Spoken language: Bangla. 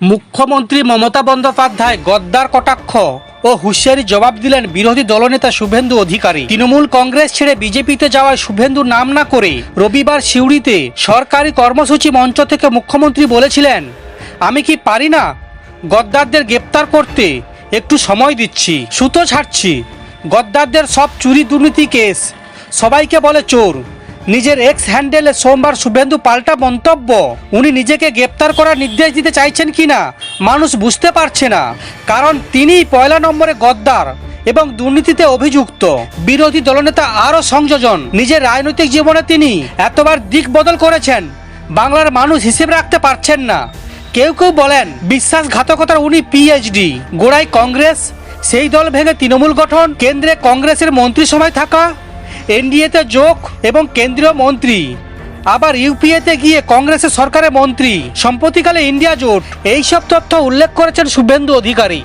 মুখ্যমন্ত্রী মমতা বন্দ্যোপাধ্যায় গদ্দার কটাক্ষ ও হুঁশিয়ারি জবাব দিলেন বিরোধী দলনেতা শুভেন্দু অধিকারী। তৃণমূল কংগ্রেস ছেড়ে বিজেপিতে যাওয়ায় শুভেন্দু নাম না করে রবিবার সিউড়িতে সরকারি কর্মসূচি মঞ্চ থেকে মুখ্যমন্ত্রী বলেছিলেন, আমি কি পারি না? গদ্দারদের গ্রেপ্তার করতে একটু সময় দিচ্ছি, সুতো ছাড়ছি। গদ্দারদের সব চুরি দুর্নীতি কেস। সবাইকে বলে চোর। নিজের এক্স হ্যান্ডেলে সোমবার শুভেন্দু পাল্টা মন্তব্য। উনি নিজেকে গ্রেপ্তার করার নির্দেশ দিতে চাইছেন কিনা, মানুষ বুঝতে পারছে না। কারণ তিনিই পয়লা নম্বরে গদ্দার এবং দুর্নীতিতে অভিযুক্ত। বিরোধী দলনেতা আরও সংযোজন। নিজের রাজনৈতিক জীবনে তিনি এতবার দিক বদল করেছেন। বাংলার মানুষ হিসেব রাখতে পারছেন না। কেউ কেউ বলেন, বিশ্বাসঘাতকতার উনি পিএইচডি গোড়ায় কংগ্রেস, সেই দল ভেঙে তৃণমূল গঠন, কেন্দ্রে কংগ্রেসের মন্ত্রিসভায় থাকা। এনডিএতে যোগ এবং কেন্দ্রীয় মন্ত্রী। আবার ইউপিএতে গিয়ে কংগ্রেসের সরকারের মন্ত্রী। সম্প্রতিকালে ইন্ডিয়া জোট, এইসব তথ্য উল্লেখ করেছেন শুভেন্দু অধিকারী।